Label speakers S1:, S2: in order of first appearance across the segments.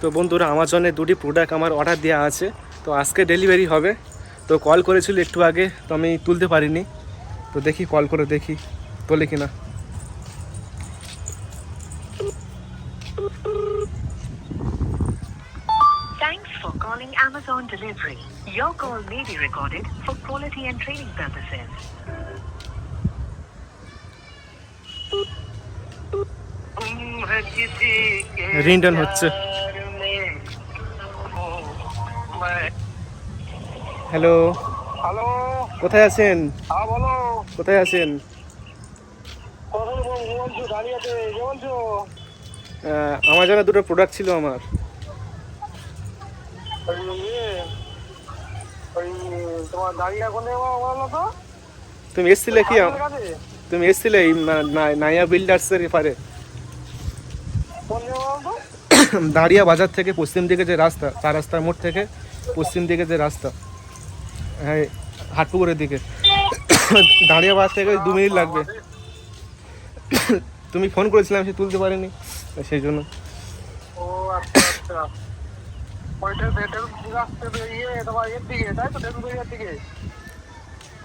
S1: তো বন্ধুরা আমাজনে দুটি প্রোডাক্ট আমার অর্ডার দেওয়া আছে। তো আজকে ডেলিভারি হবে। তো কল করেছিল একটু আগে তো আমি তুলতে পারিনি। তো দেখি কল করে দেখি। তোলে
S2: কি না
S1: রিন্ডন হচ্ছে হ্যালো।
S3: হ্যালো।
S1: কোথায় আছেন?
S3: হ্যাঁ বলো।
S1: কোথায় আছেন? আহ, আমাজনে দুটো প্রোডাক্ট ছিল আমার। তুমি এসছিলে কি তুমি এসছিলে নাইয়া বিল্ডার্সের এপারে। দাঁড়িয়া বাজার থেকে পশ্চিম দিকে যে রাস্তা চার রাস্তার মোড় থেকে পশ্চিম দিকে যে রাস্তা। হ্যাঁ হাটপুকুরের দিকে। দাঁড়িয়া বাজার থেকে দু মিনিট লাগবে। তুমি ফোন করেছিলাম সে তুলতে পারিনি সেই জন্য।
S3: আচ্ছা আচ্ছা। ইয়ে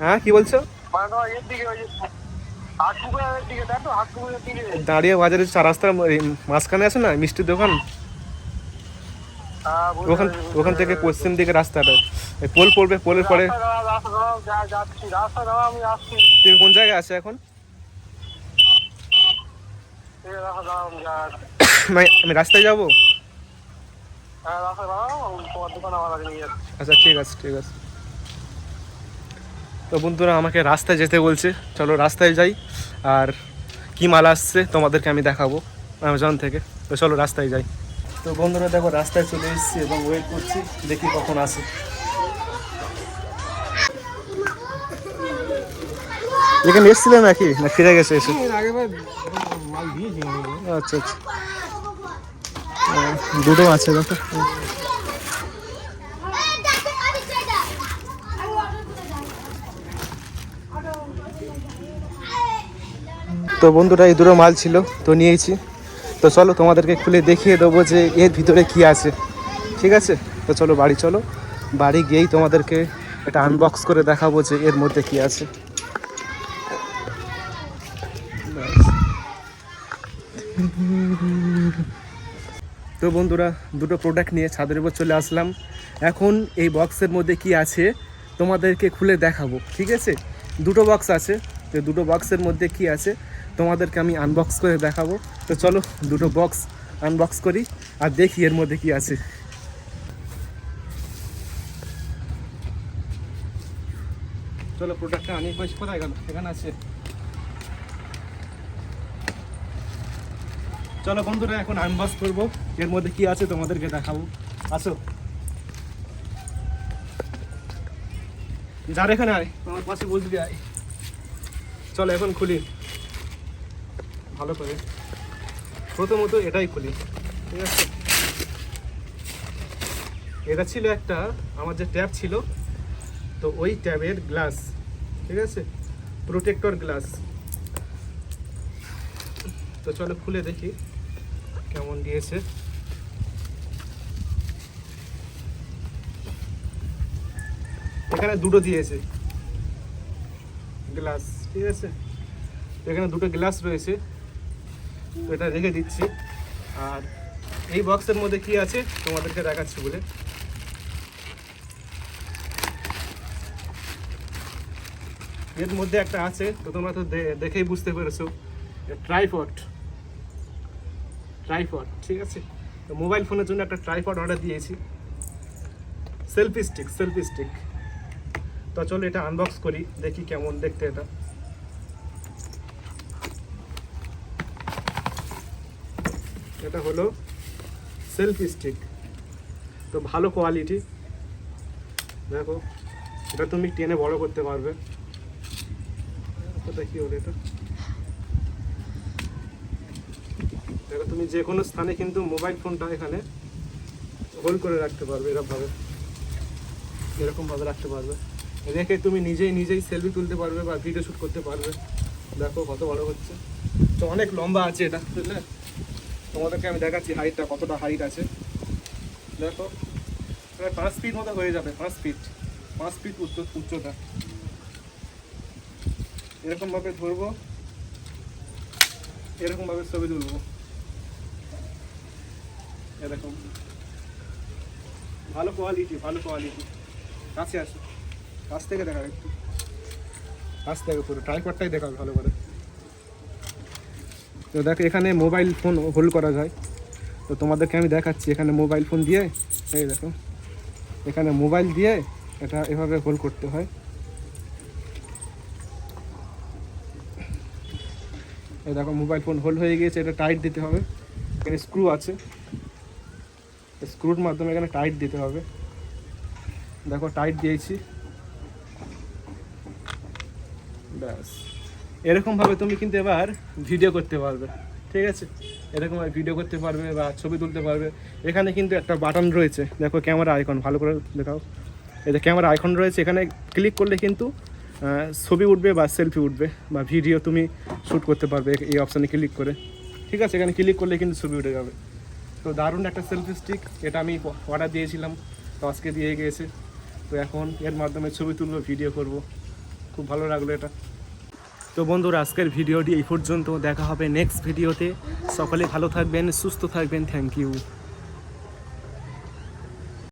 S1: হ্যাঁ কি বলছো? দাঁড়িয়া বাজারের চার রাস্তার মাঝখানে আছে না মিষ্টির দোকান? ওখান ওখান থেকে পশ্চিম দিকে রাস্তাটা। এই পোল পড়বে পোলের পরে তুমি কোন জায়গায় আছে এখন?
S3: আমি
S1: রাস্তায় যাব?
S3: হ্যাঁ
S1: আচ্ছা ঠিক আছে ঠিক আছে। তো বন্ধুরা আমাকে রাস্তায় যেতে বলছে। চলো রাস্তায় যাই আর কি মাল আসছে তোমাদেরকে আমি দেখাবো অ্যামাজন থেকে। তো চলো রাস্তায় যাই। তো বন্ধুরা দেখো রাস্তায় চলে এসেছি এবং ওয়েট করছি দেখি কখন আসে এখানে এসছিলে নাকি? না ফিরে গেছে এসে? আচ্ছা আচ্ছা। দুটো আছে দেখো। তো বন্ধুরা এই দুটো মাল ছিল তো নিয়েছি। তো চলো তোমাদেরকে খুলে দেখিয়ে দেবো যে এর ভিতরে কি আছে। ঠিক আছে? তো চলো বাড়ি চলো। বাড়ি গিয়েই তোমাদেরকে এটা আনবক্স করে দেখাবো যে এর মধ্যে কি আছে। তো বন্ধুরা, দুটো প্রোডাক্ট নিয়ে ছাদের উপর চলে আসলাম। এখন এই বক্সের মধ্যে কি আছে, তোমাদেরকে খুলে দেখাবো। ঠিক আছে? দুটো বক্স আছে। তো দুটো বক্সের মধ্যে কি আছে? তোমাদেরকে আমি আনবক্স করে দেখাবো। তো চলো, দুটো বক্স আনবক্স করি আর দেখি এর মধ্যে কি আছে। চলো প্রোডাক্টটা আনি কোথায় গেল? এখানে আছে। চলো, বন্ধুরা, এখন আনবক্স করব। এর মধ্যে কি আছে তোমাদেরকে দেখাবো। আসো। যার এখানে আয় আমার পাশে বসবি, আয়। চলো, এখন খুলি। ভালো করে। প্রথমত এটাই খুলি, ঠিক আছে? এটা ছিল একটা, আমার যে ট্যাব ছিল, তো ওই ট্যাবের গ্লাস, ঠিক আছে? Protector glass. তো চলো, খুলে দেখি কেমন দিয়েছে। এখানে দুটো দিয়েছে। গ্লাস ঠিক আছে? এখানে দুটো গ্লাস রয়েছে। তো এটা রেখে দিচ্ছি। আর এই বক্সের মধ্যে কি আছে, তোমাদেরকে দেখাচ্ছি বলে। এর মধ্যে একটা আছে, তো তোমরা তো দেখেই বুঝতে পেরেছ ট্রাইপড ট্রাইপড ঠিক আছে? তো মোবাইল ফোনের জন্য একটা ট্রাইপড অর্ডার দিয়েছি। সেলফি স্টিক সেলফি স্টিক তো চলো এটা আনবক্স করি, দেখি কেমন দেখতে এটা। এটা হলো সেলফ স্টিক তো ভালো কোয়ালিটি দেখো, এটা তুমি টেনে বড় করতে পারবে। কোথায় কি হলো এটা? দেখো, তুমি যে কোনো স্থানে কিন্তু মোবাইল ফোনটা এখানে হোল্ড করে রাখতে পারবে, এরকমভাবে। এরকমভাবে রাখতে পারবে। রেখে তুমি নিজেই নিজেই সেলফি তুলতে পারবে বা ভিডিও শ্যুট করতে পারবে। দেখো কত বড় হচ্ছে। তো অনেক লম্বা আছে এটা, বুঝলে? তোমাদেরকে আমি দেখাচ্ছি হাইটটা কতটা হাইট আছে। দেখো, প্রায় পাঁচ ফিট মতো হয়ে যাবে, পাঁচ ফিট পাঁচ ফিট উচ্চ উচ্চতা। এরকমভাবে ধরবো। এরকমভাবে ছবি তুলবো। এরকম। ভালো কোয়ালিটি ভালো কোয়ালিটি কাছে আসো। কাছ থেকে দেখাবে একটু। কাছ থেকে পুরো ট্রাইপডটাই দেখাবে ভালো করে। তো দেখো, এখানে মোবাইল ফোন হোল্ড করা যায়। তো তোমাদেরকে আমি দেখাচ্ছি, এখানে মোবাইল ফোন দিয়ে, এই দেখো, এখানে মোবাইল দিয়ে এটা এভাবে হোল্ড করতে হয়। এই দেখো মোবাইল ফোন হোল্ড হয়ে গিয়েছে, এটা টাইট দিতে হবে। এখানে স্ক্রু আছে। স্ক্রুর মাধ্যমে এখানে টাইট দিতে হবে। দেখো টাইট দিয়েছি। ব্যাস। এরকমভাবে তুমি কিন্তু এবার ভিডিও করতে পারবে, ঠিক আছে? এরকম ভিডিও করতে পারবে বা ছবি তুলতে পারবে। এখানে কিন্তু একটা বাটন রয়েছে। দেখো ক্যামেরা আইকন ভালো করে দেখাও। যে ক্যামেরা আইকন রয়েছে, এখানে ক্লিক করলে কিন্তু ছবি উঠবে বা সেলফি উঠবে বা ভিডিও তুমি শ্যুট করতে পারবে এই অপশানে ক্লিক করে। ঠিক আছে? এখানে ক্লিক করলে কিন্তু ছবি উঠে যাবে। তো দারুণ একটা সেলফি স্টিক এটা আমি অর্ডার দিয়েছিলাম, তো আজকে দিয়ে গিয়েছে। তো এখন এর মাধ্যমে ছবি তুলবো ভিডিও করব। খুব ভালো লাগল এটা। তো বন্ধুরা, আজকের ভিডিওটি এই পর্যন্ত। দেখা হবে নেক্সট ভিডিওতে সকলে ভালো থাকবেন, সুস্থ থাকবেন। Thank you